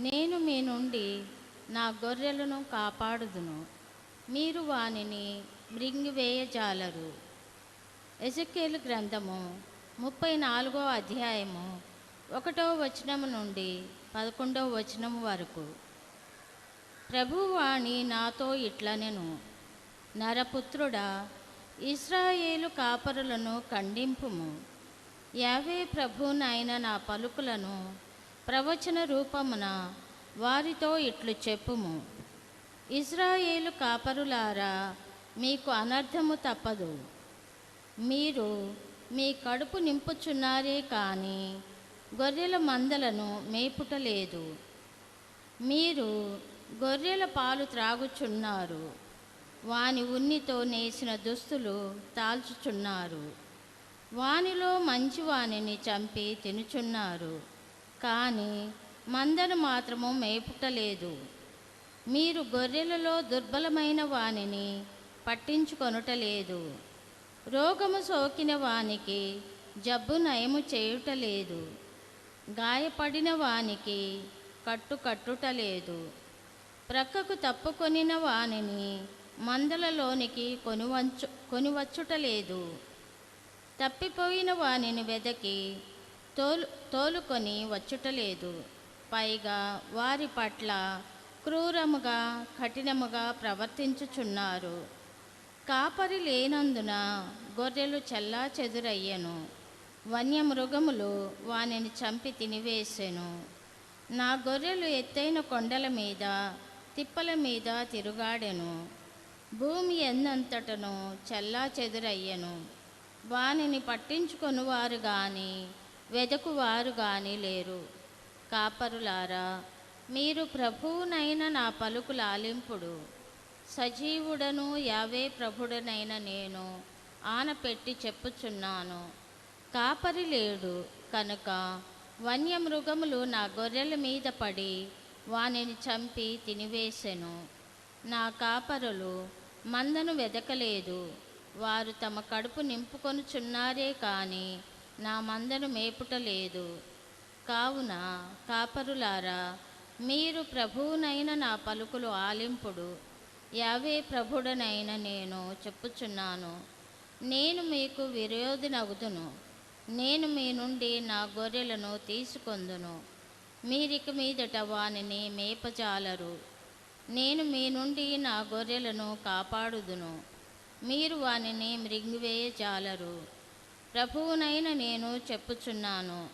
నేను మీ నుండి నా గొర్రెలను కాపాడుదును. మీరు వానిని మృంగివేయజాలరు. ఎజకేలు గ్రంథము ముప్పై నాలుగో అధ్యాయము ఒకటో వచనము నుండి పదకొండవ వచనము వరకు. ప్రభువాణి నాతో ఇట్లనెను. నరపుత్రుడా ఇస్రాయేలు కాపరులను ఖండింపుము. యావే ప్రభునైన నా పలుకులను ప్రవచన రూపమున వారితో ఇట్లు చెప్పుము. ఇజ్రాయేలు కాపరులారా మీకు అనర్థము తప్పదు. మీరు మీ కడుపు నింపుచున్నారే కానీ గొర్రెల మందలను మేపుటలేదు. మీరు గొర్రెల పాలు త్రాగుచున్నారు. వాని ఉన్నితో నేసిన దుస్తులు తాల్చుచున్నారు. వానిలో మంచి వానిని చంపి తినుచున్నారు. కానీ మందను మాత్రము మేపుటలేదు. మీరు గొర్రెలలో దుర్బలమైన వానిని పట్టించుకొనుటలేదు. రోగము సోకిన వానికి జబ్బు నయము చేయుటలేదు. గాయపడిన వానికి కట్టు కట్టుటలేదు. ప్రక్కకు తప్పుకొనిన వానిని మందలలోనికి కొనివంచు కొనివచ్చుటలేదు. తప్పిపోయిన వానిని వెదకి తోలు తోలుకొని వచ్చుటలేదు. పైగా వారి పట్ల క్రూరముగా కఠినముగా ప్రవర్తించుచున్నారు. కాపరి లేనందున గొర్రెలు చెల్లా చెదురయ్యను. వన్యమృగములు వానిని చంపి తినివేసెను. నా గొర్రెలు ఎత్తైన కొండల మీద తిప్పల మీద తిరుగాడెను. భూమి ఎన్నంతటను చెల్లా చెదురయ్యను. వానిని పట్టించుకొనువారు గాని వెదకువారు గాని లేరు. కాపరులారా మీరు ప్రభువునైన నా పలుకు లాలింపుడు. సజీవుడను యావే ప్రభుడనైన నేను ఆనపెట్టి చెప్పుచున్నాను. కాపరి లేడు కనుక వన్యమృగములు నా గొర్రెల మీద పడి వానిని చంపి తినివేశెను నా కాపరులు మందను వెదకలేదు. వారు తమ కడుపు నింపుకొనుచున్నారే కానీ నా మందను మేపుటలేదు కావున కాపరులారా మీరు ప్రభువునైన నా పలుకులు ఆలింపుడు. యావే ప్రభుడనైన నేను చెప్పుచున్నాను. నేను మీకు విరోధినగుదును. నేను మీ నుండి నా గొర్రెలను తీసుకొందును. మీరిక మీదట వానిని మేపజాలరు. నేను మీ నుండి నా గొర్రెలను కాపాడుదును. మీరు వానిని మృంగివేయజాలరు. ప్రభువునైన నేను చెప్పుచున్నాను.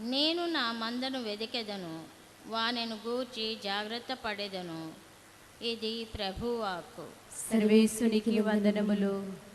నేను నా మందను వెదికెదను వానిని గూర్చి జాగ్రత్త పడెదను. ఇది ప్రభువాకు సర్వేశ్వనికి వందనములు.